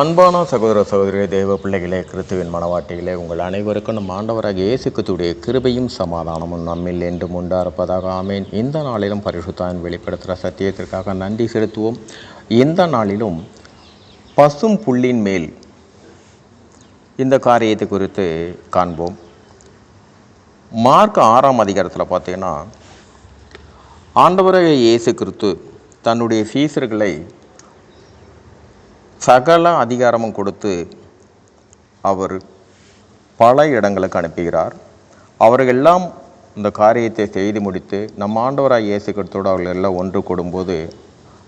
அன்பான சகோதர சகோதரிய தேவ பிள்ளைகளே கிறிஸ்துவின் மனவாட்டிகளே உங்கள் அனைவருக்கும் நம் ஆண்டவராக இயேசு கிருபையும் சமாதானமும் நம்மில் என்றும் உண்டாயிருப்பதாக ஆமேன். இந்த நாளிலும் பரிசுத்தான் வெளிப்படுத்துகிற சத்தியத்திற்காக நன்றி செலுத்துவோம். இந்த நாளிலும் பசும் புள்ளின் மேல் இந்த காரியத்தை குறித்து காண்போம். மார்க் ஆறாம் அதிகாரத்தில் பார்த்தீங்கன்னா ஆண்டவராக இயேசு கிறிஸ்து தன்னுடைய சீசர்களை சகல அதிகாரமும் கொடுத்து அவர் பல இடங்களுக்கு அனுப்புகிறார். அவர்கள் எல்லாம் இந்த காரியத்தை செய்து முடித்து நம் ஆண்டவராக இயேசு கிறிஸ்தோடு அவர்கள் எல்லாம் ஒன்று கூடும்போது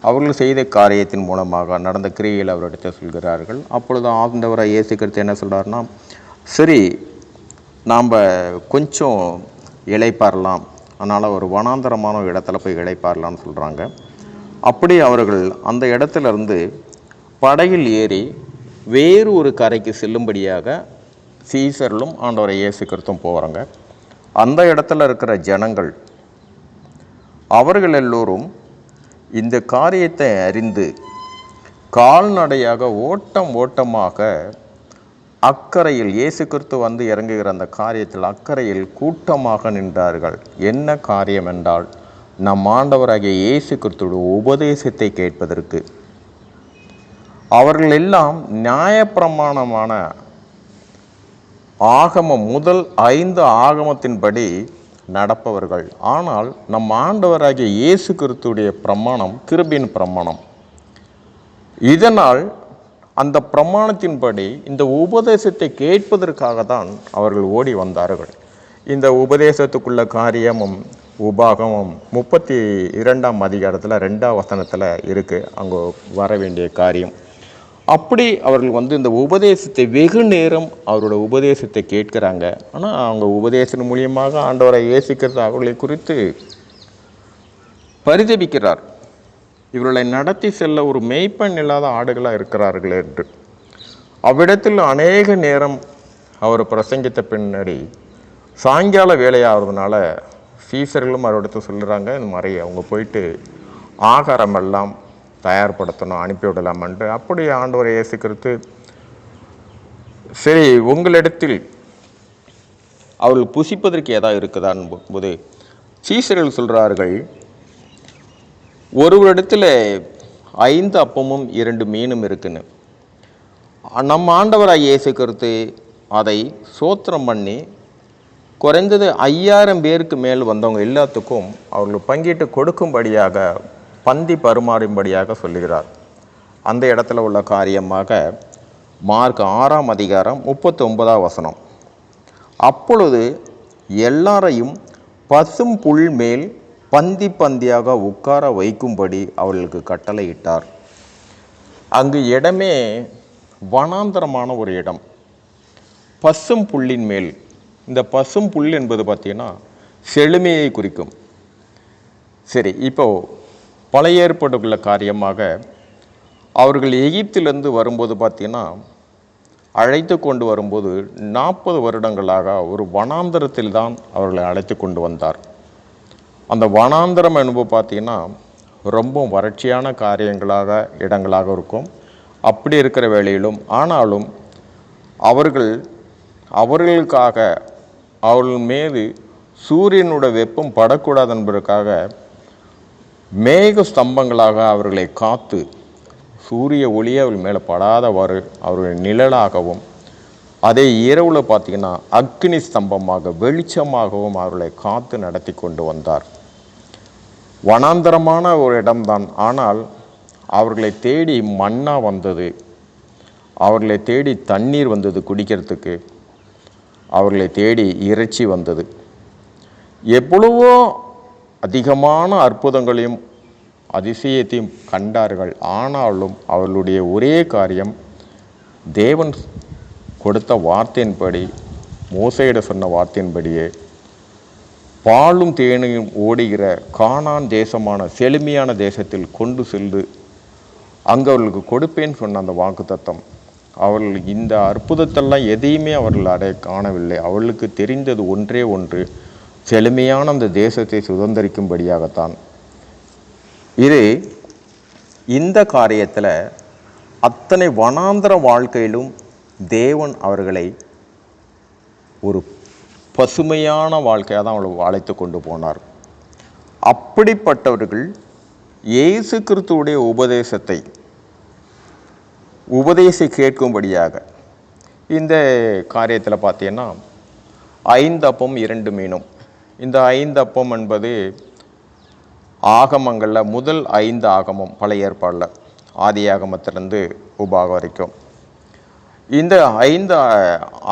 அவர்கள் செய்த காரியத்தின் மூலமாக நடந்த கிரியையில் அவரிடத்தை சொல்கிறார்கள். அப்பொழுது ஆண்டவராக இயேசு கிறிஸ்து என்ன சொல்கிறாருன்னா சரி நாம் கொஞ்சம் இழைப்பாரலாம் அதனால் ஒரு வனாந்தரமான ஒரு இடத்துல போய் இழைப்பாரலாம்னு சொல்கிறாங்க அப்படி அவர்கள் அந்த இடத்துலருந்து படகில் ஏறி வேறு ஒரு கரைக்கு செல்லும்படியாக சீசர்களும் ஆண்டவரை இயேசு கிறிஸ்துவும் போகிறாங்க அந்த இடத்துல இருக்கிற ஜனங்கள் அவர்கள் எல்லோரும் இந்த காரியத்தை அறிந்து கால்நடையாக ஓட்டம் ஓட்டமாக அக்கறையில் இயேசு கிறிஸ்து வந்து இறங்குகிற அந்த காரியத்தில் அக்கறையில் கூட்டமாக நின்றார்கள். என்ன காரியம் என்றால் நம் ஆண்டவராகிய இயேசு கிறிஸ்துவோட உபதேசத்தை கேட்பதற்கு. அவர்கள் எல்லாம் நியாயப்பிரமாணமான ஆகமம் முதல் ஐந்து ஆகமத்தின்படி நடப்பவர்கள். ஆனால் நம் ஆண்டவராகிய இயேசு கிறிஸ்துடைய பிரமாணம் கிருபின் பிரமாணம். இதனால் அந்த பிரமாணத்தின்படி இந்த உபதேசத்தை கேட்பதற்காக தான் அவர்கள் ஓடி வந்தார்கள். இந்த உபதேசத்துக்குள்ள காரியமும் உபாகமும் முப்பத்தி இரண்டாம் அதிகாரத்தில் ரெண்டாம் வசனத்தில் இருக்குது அங்கே வர வேண்டிய காரியம். அப்படி அவர்கள் வந்து இந்த உபதேசத்தை வெகு நேரம் அவரோட உபதேசத்தை கேட்கிறாங்க. ஆனால் அவங்க உபதேசம் மூலியமாக ஆண்டவரை ஏசிக்கிறது அவர்களை குறித்து பரிதபிக்கிறார். இவர்களை நடத்தி செல்ல ஒரு மெய்ப்பெண் இல்லாத ஆடுகளாக இருக்கிறார்கள் என்று. அவ்விடத்தில் அநேக நேரம் அவர் பிரசங்கித்த பின்னாடி சாயங்கால வேலையாகிறதுனால சீசர்களும் அவரிடத்து சொல்லுறாங்க இந்த மாதிரி அவங்க போயிட்டு ஆகாரம் எல்லாம் தயார்படுத்தணும் அனுப்பிவிடலாமன்ட்டு அப்படி ஆண்டவரை இயேசுக்கிறது சரி உங்களிடத்தில் அவர்கள் புசிப்பதற்கு ஏதாவது இருக்குதான்னு போது சீசர்கள் சொல்கிறார்கள் ஒருவரிடத்தில் ஐந்து அப்பமும் இரண்டு மீனும் இருக்குன்னு. நம்ம ஆண்டவராக இயேசு கருத்து அதை சோத்திரம் பண்ணி குறைந்தது ஐயாயிரம் பேருக்கு மேல் வந்தவங்க எல்லாத்துக்கும் அவர்கள் பங்கிட்டு கொடுக்கும்படியாக பந்தி பருமாறும்படியாக சொல்லுகிறார். அந்த இடத்துல உள்ள காரியமாக மார்க் ஆறாம் அதிகாரம் முப்பத்தி ஒன்பதாம் வசனம். அப்பொழுது எல்லாரையும் பசும் புல் மேல் பந்தி பந்தியாக உட்கார வைக்கும்படி அவர்களுக்கு கட்டளையிட்டார். அங்கு இடமே வனாந்தரமான ஒரு இடம். பசும் புல்லின் மேல். இந்த பசும் புல் என்பது பார்த்தீங்கன்னா செழுமையை குறிக்கும். சரி இப்போது பழைய ஏற்பாட்டுக்குள்ள காரியமாக அவர்கள் எகிப்திலிருந்து வரும்போது பார்த்தீங்கன்னா அழைத்து கொண்டு வரும்போது நாற்பது வருடங்களாக ஒரு வனாந்தரத்தில் தான் அவர்களை அழைத்து கொண்டு வந்தார். அந்த வனாந்தரம் என்பது பார்த்தீங்கன்னா ரொம்ப வறட்சியான காரியங்களாக இடங்களாக இருக்கும். அப்படி இருக்கிற வேளையிலும் ஆனாலும் அவர்கள் அவர்களுக்காக அவர்கள் மீது சூரியனோட வெப்பம் படக்கூடாது என்பதற்காக மேக ஸ்தம்பங்களாக அவர்களை காத்து சூரிய ஒளியை அவர்கள் மேலே படாதவாறு அவர்கள் நிழலாகவும் அதே இரவில் பார்த்தீங்கன்னா அக்னி ஸ்தம்பமாக வெளிச்சமாகவும் அவர்களை காத்து நடத்தி கொண்டு வந்தார். வனாந்தரமான ஒரு இடம்தான். ஆனால் அவர்களை தேடி மண்ணா வந்தது அவர்களை தேடி தண்ணீர் வந்தது குடிக்கிறதுக்கு அவர்களை தேடி இறைச்சி வந்தது. எவ்வளவோ அதிகமான அற்புதங்களையும் அதிசயத்தையும் கண்டார்கள். ஆனாலும் அவர்களுடைய ஒரே காரியம் தேவன் கொடுத்த வார்த்தையின்படி மோசையிட சொன்ன வார்த்தையின்படியே பாலும் தேனையும் ஓடுகிற காணான் தேசமான செழுமையான தேசத்தில் கொண்டு சென்று அங்கே அவர்களுக்கு கொடுப்பேன்னு சொன்ன அந்த வாக்குத்தத்தம். அவர்கள் இந்த அற்புதத்தெல்லாம் எதையுமே அவர்கள் அடைய காணவில்லை. அவர்களுக்கு தெரிந்தது ஒன்றே ஒன்று. செழுமையான அந்த தேசத்தை சுதந்திரிக்கும்படியாகத்தான். இது இந்த காரியத்தில் அத்தனை வனாந்தர வாழ்க்கையிலும் தேவன் அவர்களை ஒரு பசுமையான வாழ்க்கையாக தான் அவளை அழைத்து கொண்டு போனார். அப்படிப்பட்டவர்கள் இயேசு கிறிஸ்துவுடைய உபதேசத்தை உபதேசி கேட்கும்படியாக இந்த காரியத்தில் பார்த்தீங்கன்னா ஐந்து அப்பம் இரண்டு மீனும். இந்த ஐந்து அப்பம் என்பது ஆகமங்களில் முதல் ஐந்து ஆகமம் பழைய ஏற்பாடில். ஆதி ஆகமத்திலேருந்து உபாகம் வரைக்கும். இந்த ஐந்து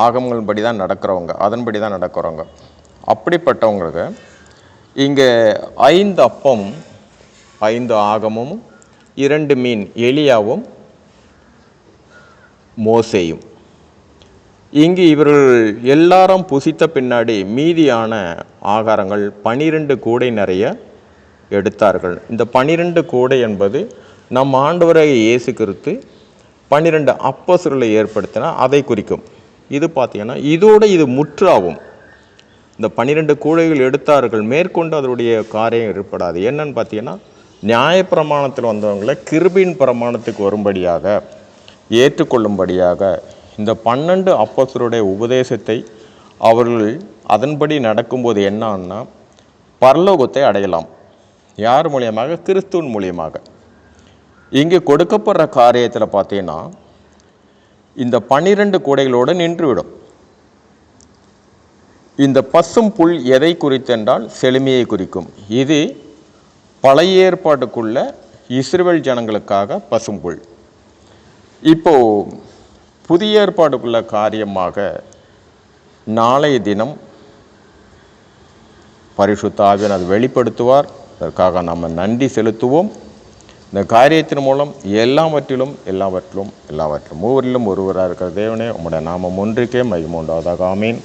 ஆகமங்கள் படி தான் நடக்கிறவங்க அதன்படி தான் நடக்கிறவங்க. அப்படிப்பட்டவங்களுக்கு இங்கே ஐந்து அப்பம் ஐந்து ஆகமும் இரண்டு மீன் எலியாவும் மோசேயும். இங்கு இவர்கள் எல்லாரும் புசித்த பின்னாடி மீதியான ஆகாரங்கள் பனிரெண்டு கூடை நிறைய எடுத்தார்கள். இந்த பனிரெண்டு கூடை என்பது நம் ஆண்டவரை இயேசு கிறித்து பன்னிரெண்டு அப்பசுரலை ஏற்படுத்தினா அதை குறிக்கும். இது பார்த்தீங்கன்னா இதோட இது முற்றாகும். இந்த பன்னிரெண்டு கூடைகள் எடுத்தார்கள் மேற்கொண்டு அதனுடைய காரியம் ஏற்படாது. என்னன்னு பார்த்தீங்கன்னா நியாயப்பிரமாணத்தில் வந்தவங்களை கிருபின் பிரமாணத்துக்கு வரும்படியாக ஏற்றுக்கொள்ளும்படியாக இந்த பன்னெண்டு அப்போசருடைய உபதேசத்தை அவர்கள் அதன்படி நடக்கும்போது என்னன்னா பரலோகத்தை அடையலாம். யார் மூலியமாக? கிறிஸ்துவின் மூலியமாக. இங்கே கொடுக்கப்படுற காரியத்தில் பார்த்தீங்கன்னா இந்த பன்னிரெண்டு கூடைகளோடு நின்றுவிடும். இந்த பசும் புல் எதை குறித்தென்றால் செழுமையை குறிக்கும். இது பழைய ஏற்பாட்டுக்குள்ள இஸ்ரேல் ஜனங்களுக்காக பசும் புல். இப்போது புதிய ஏற்பாடுக்குள்ள காரியமாக நாளைய தினம் பரிசுத்தாவின் அது வெளிப்படுத்துவார். அதற்காக நாம் நன்றி செலுத்துவோம். இந்த காரியத்தின் மூலம் எல்லாவற்றிலும் எல்லாவற்றிலும் எல்லாவற்றிலும் மூவரிலும் ஒருவராக இருக்கிற தேவனே உம்முடைய நாமம் ஒன்றுக்கே மகிமுண்டாவதாக ஆமீன்.